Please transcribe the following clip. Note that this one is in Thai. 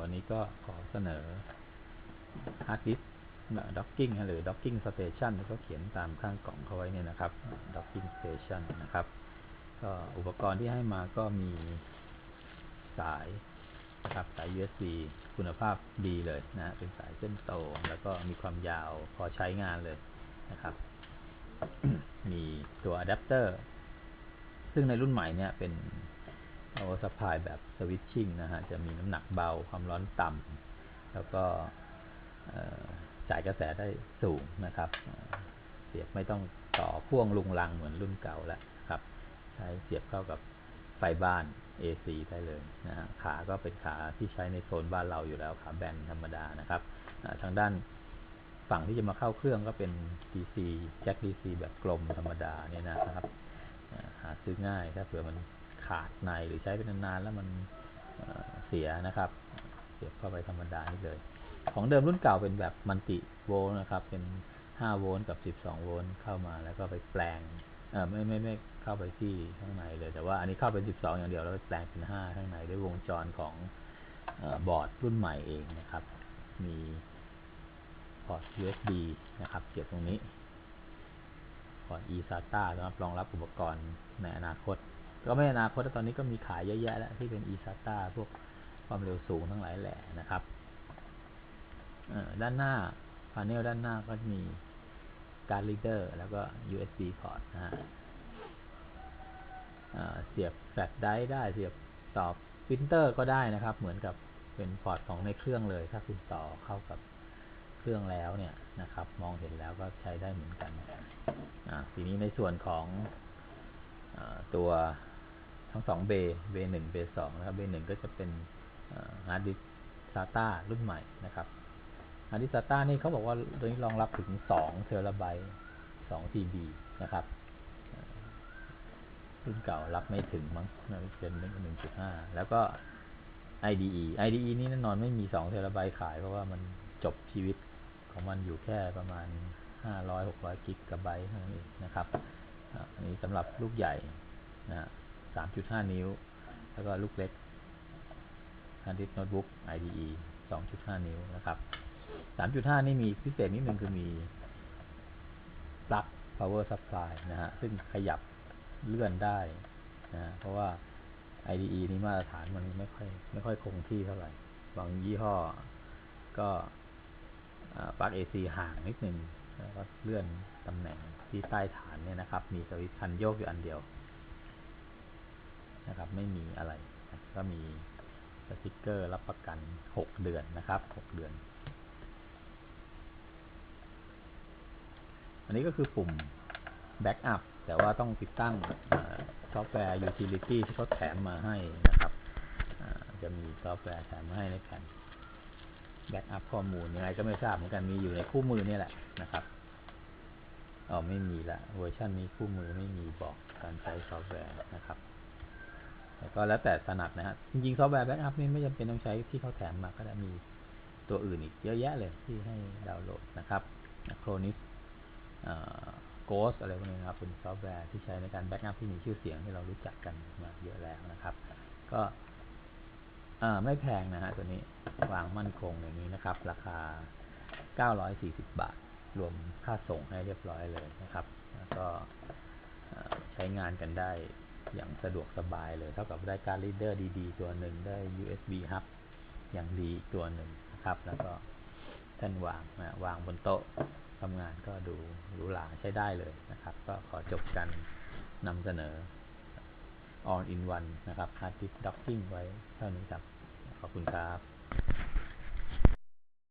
วันนี้ก็ขอเสนอฮาร์ดดิสด็อกกิ้งหรือด็อกกิ้งสเตชันก็เขียนตามข้างกล่องเขาไว้เนี่ยนะครับด็อกกิ้งสเตชันนะครับ ก็อุปกรณ์ที่ให้มาก็มีสายนะครับสาย USB คุณภาพดีเลยนะเป็นสายเส้นโตแล้วก็มีความยาวพอใช้งานเลยนะครับ มีตัวอะแดปเตอร์ซึ่งในรุ่นใหม่เนี่ยเป็น power supply แบบ switching นะฮะ จะมีน้ำหนักเบาความร้อนต่ำแล้วก็จ่ายกระแสได้สูงนะครับ เสียบไม่ต้องต่อพ่วงลุงลังเหมือนรุ่นเก่าแล้วครับ ใช้เสียบเข้ากับไฟบ้าน AC ได้เลยนะฮะขาก็เป็นขาที่ใช้ในโซนบ้านเราอยู่แล้วขาแบนธรรมดานะครับทางด้านฝั่งที่จะมาเข้าเครื่องก็เป็น DC แจ็ค DC แบบกลมธรรมดาเนี่ยนะครับหาซื้อง่ายถ้าเผื่อมัน ขาดในหรือใช้เป็นนานๆแล้วมันเสียนะครับเสียบเข้าไปธรรมดานี่เลย ของเดิมรุ่นเก่าเป็นแบบมันติโวลต์นะครับ เป็น 5 โวลต์กับ 12 โวลต์เข้ามาแล้วก็ไปแปลงเออไม่ไม่ไม่เข้าไปที่ข้างในเลย แต่ว่าอันนี้เข้าเป็น 12 อย่างเดียวแล้วไปแปลงเป็น 5 ข้างในด้วยวงจรของบอร์ดรุ่นใหม่เองนะครับ มีพอร์ต USB นะครับเสียบตรงนี้พอร์ต eSATA สำหรับรองรับอุปกรณ์ในอนาคต ก็ไม่อนาคตตอนนี้ก็มีขายเยอะแยะแล้วที่เป็น eSATA พวกความเร็วสูงทั้งหลายแหล่นะครับด้านหน้าพาเนลด้านหน้าก็มีการ์ดรีเดอร์แล้วก็ USB พอร์ตนะฮะเสียบแฟลชไดร์ได้เสียบต่อพิมพ์เตอร์ก็ได้นะครับ เหมือนกับเป็นพอร์ตของในเครื่องเลย ถ้าคุณต่อเข้ากับเครื่องแล้วเนี่ยนะครับ มองเห็นแล้วก็ใช้ได้เหมือนกันทีนี้ในส่วนของอตัว ทั้งสองเบเบหนึ่งเบสองนะครับเบหนึ่งก็จะเป็นฮาร์ดดิสซาต้ารุ่นใหม่นะครับฮาร์ดดิสซาต้านี่เขาบอกว่าตัวนี้รองรับถึงสองเทราไบต์สองทีบีนะครับรุ่นเก่ารับไม่ถึงมั้งเป็นหนึ่งจุดห้าแล้วก็ IDE IDE นี่แน่นอนไม่มี2เทราไบต์ขาย เพราะว่ามันจบชีวิตของมันอยู่แค่ประมาณ500-600กิกะไบต์เท่านั้นเองนะครับอันนี้สำหรับลูกใหญ่นะ 3.5 นิ้ว แล้วก็ลูกเล็กฮาร์ดดิสโน้ตบุ๊ก IDE 2.5 นิ้วนะครับ 3.5 นี่มีพิเศษนิดนึงคือมีปลั๊ก power supply นะฮะ ซึ่งขยับเลื่อนได้นะเพราะว่า IDE นี้มาตรฐานมันไม่ค่อยไม่ค่อยคงที่เท่าไหร่ บางยี่ห้อก็ปลั๊ก AC ห่างนิดนึงแล้วก็เลื่อนตำแหน่งที่ใต้ฐานเนี่ยนะครับ มีสวิตช์คันโยกอยู่อันเดียว นะครับ ไม่มีอะไร ก็มีสติกเกอร์รับประกัน 6 เดือนนะครับ 6 เดือน อันนี้ก็คือปุ่ม Backup แต่ว่าต้องติดตั้งซอฟต์แวร์ Utility ที่เขาแถมมาให้นะครับ จะมีซอฟต์แวร์แถมมาให้ในแผ่นแบ็กอัพข้อมูลยังไงก็ไม่ทราบเหมือนกันมีอยู่ในคู่มือนี่แหละนะครับอ๋อไม่มีละเวอร์ชันนี้คู่มือไม่มีบอกการใช้ซอฟต์แวร์นะครับ แต่ก็แล้วแต่ถนัดนะฮะ จริงๆซอฟต์แวร์แบ็กอัพนี่ไม่จำเป็นต้องใช้ที่เขาแถมมาก็ได้มีตัวอื่นอีกเยอะแยะเลยที่ให้ดาวน์โหลดนะครับโครนิสโกสอะไรพวกนี้นะครับ เป็นซอฟต์แวร์ที่ใช้ในการแบ็กอัพที่มีชื่อเสียงที่เรารู้จักกันมาเยอะแล้วนะครับ ก็ไม่แพงนะฮะตัวนี้วางมั่นคงอย่างนี้นะครับ ราคา 940 บาท รวมค่าส่งให้เรียบร้อยเลยนะครับ แล้วก็ใช้งานกันได้ อย่างสะดวกสบายเลย เท่ากับได้การรีดเดอร์ดีๆ ตัวหนึ่งได้ USB hub อย่างดีตัวหนึ่งนะครับ แล้วก็ท่านวางนะวางบนโต๊ะทำงานก็ดูหรูหราใช้ได้เลยนะครับ ก็ขอจบกันนำเสนอ all in one นะครับ hard disk docking ไว้เท่านี้ครับ ขอบคุณครับ